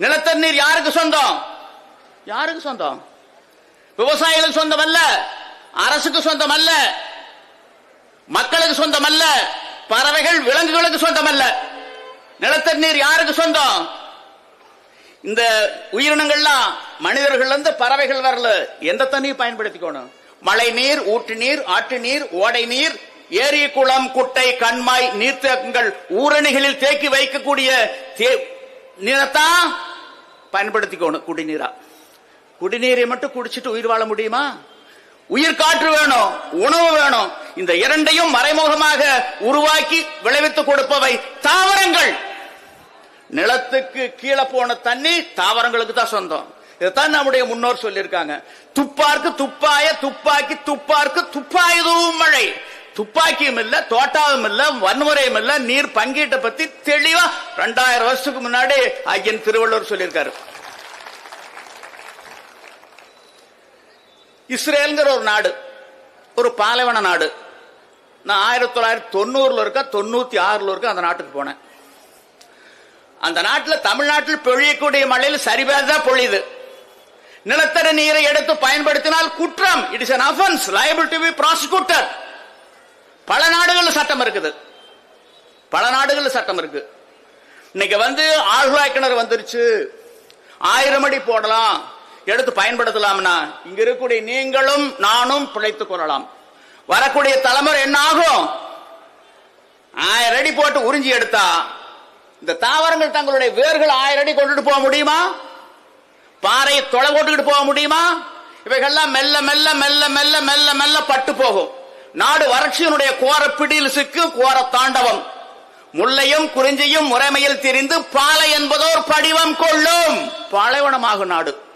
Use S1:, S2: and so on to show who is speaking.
S1: நிலத்தண்ணீர் யாருக்கு சொந்தம்? யாருக்கு சொந்தம்? விவசாயிகளுக்கு சொந்தம் அல்ல அரசுக்கு சொந்தம் அல்ல மக்களுக்கு சொந்தம் அல்ல பறவைகள் விலங்குகளுக்கு சொந்தம் அல்ல நிலத்தண்ணீர் யாருக்கு சொந்தம்? இந்த உயிரினங்கள்லாம் மனிதர்கள் இருந்து பறவைகள் வரல. எந்த தண்ணியும் பயன்படுத்திக்கணும்? மழை நீர் ஊற்று நீர் ஆற்று நீர் ஓடை நீர் ஏரி குளம் குட்டை கண்மாய் நீர்த்தேக்கங்கள் ஊரணிகளில் தேக்கி வைக்கக்கூடிய தே- பயன்படுத்திக்கணும் குடிநீரா. குடிநீரை மட்டும் குடிச்சிட்டு உயிர் வாழ முடியுமா? உயிர் காற்று வேணும் உணவு வேணும். இந்த இரண்டையும் மறைமுகமாக உருவாக்கி விளைவித்து கொடுப்பவை தாவரங்கள். நிலத்துக்கு கீழே போன தண்ணி தாவரங்களுக்கு தான் சொந்தம். இதைத்தான் நம்முடைய முன்னோர் சொல்லியிருக்காங்க. துப்பார்க்கு துப்பாய துப்பாக்கி துப்பார்க்கு துப்பாயதும் மழை. துப்பாக்கியும் இல்ல தோட்டாவும் இல்ல வன்முறையும் இல்ல நீர் பங்கீட்டை பத்தி தெளிவா ரெண்டாயிரம் வருஷத்துக்கு முன்னாடி ஐயன் திருவள்ளுவர் சொல்லியிருக்காரு. இஸ்ரேல்ங்கிற ஒரு நாடு ஒரு பாலைவன நாடு. நான் ஆயிரத்தி தொள்ளாயிரத்தி தொண்ணூறுல இருக்க தொண்ணூத்தி ஆறுல இருக்க அந்த நாட்டுக்கு போனேன். அந்த நாட்டில் தமிழ்நாட்டில் பொழியக்கூடிய மழையில் சரிபாக பொழியுது. நிலத்தடி நீரை எடுத்து பயன்படுத்தினால் குற்றம். It is an offence liable to be prosecutor பல நாடுகளில் சட்டம் இருக்குது. பல நாடுகளில் சட்டம் இருக்கு. இன்னைக்கு வந்து ஆழ்வாய் கிணறு வந்துருச்சு. ஆயிரம் அடி போடலாம். எடுத்து பயன்படுத்தலாம்னா இங்க இருக்கக்கூடிய நீங்களும் நானும் பிழைத்துக் கொள்ளலாம். வரக்கூடிய தலைமுறை என்ன ஆகும்? ஆயிரம் அடி போட்டு உறிஞ்சி எடுத்தா இந்த தாவரங்கள் தங்களுடைய வேர்கள் ஆயிரம் அடி கொண்டுட்டு போக முடியுமா? பாறையை தொலை போட்டுக்கிட்டு போக முடியுமா? இவைகள்லாம் மெல்ல மெல்ல மெல்ல மெல்ல மெல்ல மெல்ல பட்டு போகும். நாடு வறட்சியினுடைய கோர பிடியில் சிக்கு கோர தாண்டவம் முல்லையும் குறிஞ்சியும் முறைமையில் திரிந்து பாலை என்பதோர் படிவம் கொள்ளும். பாலைவனமாகும் நாடு.